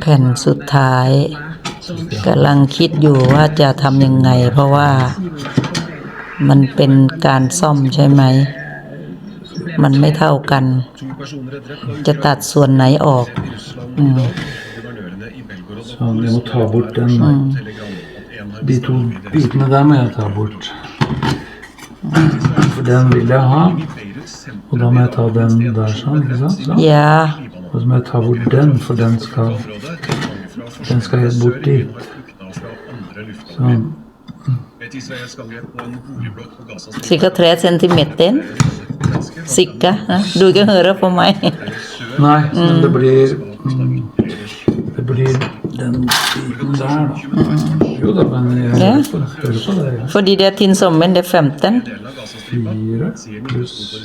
แผ่นสุดท้ายกำลังคิดอยู่ว่าจะทำยังไง เพราะว่ามันเป็นการซ่อมใช่ไหม มันไม่เท่ากัน จะตัดส่วนไหนออกอืม Så vi må ta bort den. Mm. De to bitene der må jeg ta bort. For den vil jeg ha. Og da må jeg ta den der sånn, ikke sant? Sånn. อย่า Og så må jeg ta bort den, for den skal Den skal helt bort dit. Sånn. Ca. tre angrep på en boligblokk på Gaza 63 centimeter. Sikka. ja. Du kan høre på meg. Nei, men det blir mm, Det blir den biten der, da. Jo da, men jeg hører på, hører på det. Ja. Fordi det er tinn sommer, det er 15. del Fire pluss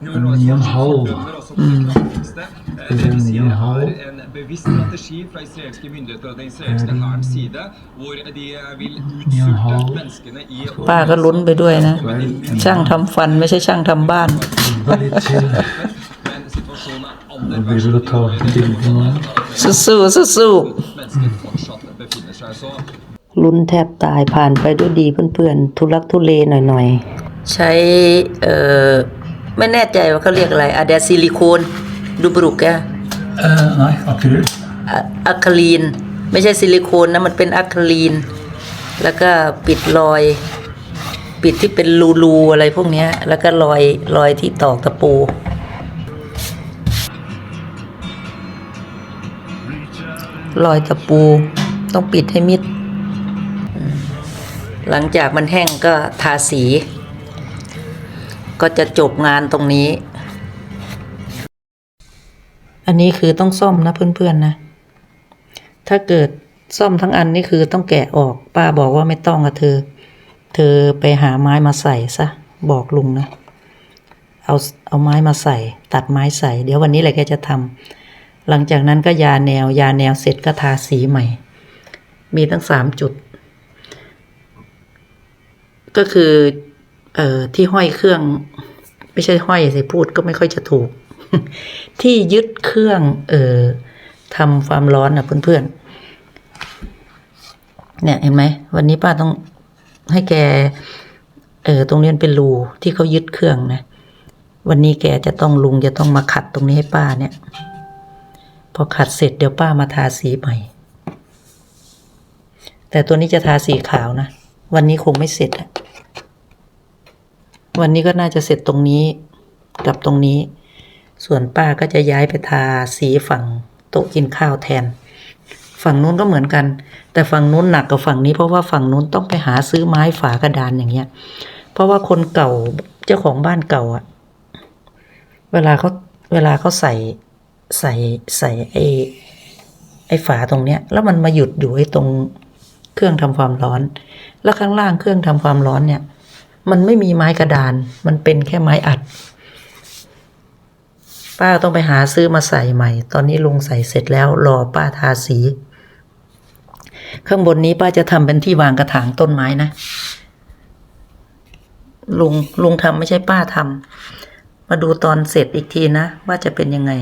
korrespondent Jana Golasman. ni og en halv. Det blir ni og en halv. en bevisst strategi fra israelske myndigheter og den israelske hærens side, hvor de vil Ni og en halv. utsulte menneskene i ป้าก็ลุ้นไปด้วยนะ ช่างทำฟันไม่ใช่ช่างทำบ้าน Enda litt til. Men situasjonen er Nå aller blir det å ta bilder nå. สู้ๆสู้ mennesker fortsatt befinner seg. Så ๆลุ้นแทบตายผ่านไปด้วยดีเพื่อนๆ ทุลักทุเลหน่อยๆ ใช้เอ่อ ไม่แน่ใจว่าเขาเรียกอะไรอะแดซิลิโคนดูปรุกแก Eh, nei, akryl. อะอะคาลีน ไม่ใช่ซิลิโคนนะมันเป็นอะคาลีน แล้วก็ปิดรอย ปิดที่เป็นรูๆอะไรพวกเนี้ยแล้วก็รอยรอยที่ตอกตะปูรอยตะปูต้องปิดให้มิดอืมหลังจากมันแห้งก็ทาสี ก็จะจบงานตรงนี้ อันนี้คือต้องซ่อมนะเพื่อนๆนะ ถ้าเกิดซ่อมทั้งอันนี่คือต้องแกะออก ป้าบอกว่าไม่ต้องอะเธอ เธอไปหาไม้มาใส่ซะ บอกลุงนะ เอาเอาไม้มาใส่ ตัดไม้ใส่ เดี๋ยววันนี้แหละแกจะทำหลังจากนั้นก็ยาแนวยาแนวเสร็จก็ทาสีใหม่ มีทั้งสามจุด ก็คือ เอ่อที่ห้อยเครื่อง ไม่ใช่ห้อยสิพูดก็ไม่ค่อยจะถูก ที่ยึดเครื่อง เอ่อทำความร้อนนะเพื่อนๆเนี่ยเห็นไหมวันนี้ป้าต้องให้แก เออตรงนี้เป็นรูที่เขายึดเครื่องนะวันนี้แกจะต้องลุงจะต้องมาขัดตรงนี้ให้ป้าเนี่ย พอขัดเสร็จเดี๋ยวป้ามาทาสีใหม่ แต่ตัวนี้จะทาสีขาวนะ วันนี้คงไม่เสร็จอะ วันนี้ก็น่าจะเสร็จตรงนี้กับตรงนี้ ส่วนป้าก็จะย้ายไปทาสีฝั่งโต๊ะกินข้าวแทน ฝั่งนู้นก็เหมือนกัน แต่ฝั่งนู้นหนักกว่าฝั่งนี้เพราะว่าฝั่งนู้นต้องไปหาซื้อไม้ฝากระดานอย่างเงี้ย เพราะว่าคนเก่าเจ้าของบ้านเก่าอะเวลาเขาเวลาเขาใส่ใส่ใส่ไอ้ไอ้ฝาตรงเนี้ย แล้วมันมาหยุดอยู่ไอ้ตรงเครื่องทำความร้อน แล้วข้างล่างเครื่องทำความร้อนเนี่ย มันไม่มีไม้กระดาน มันเป็นแค่ไม้อัด ป้าต้องไปหาซื้อมาใส่ใหม่ ตอนนี้ลุงใส่เสร็จแล้วรอป้าทาสี ข้างบนนี้ป้าจะทำเป็นที่วางกระถางต้นไม้นะ ลุงลุงทำไม่ใช่ป้าทำมาดูตอนเสร็จอีกทีนะ ว่าจะเป็นยังไง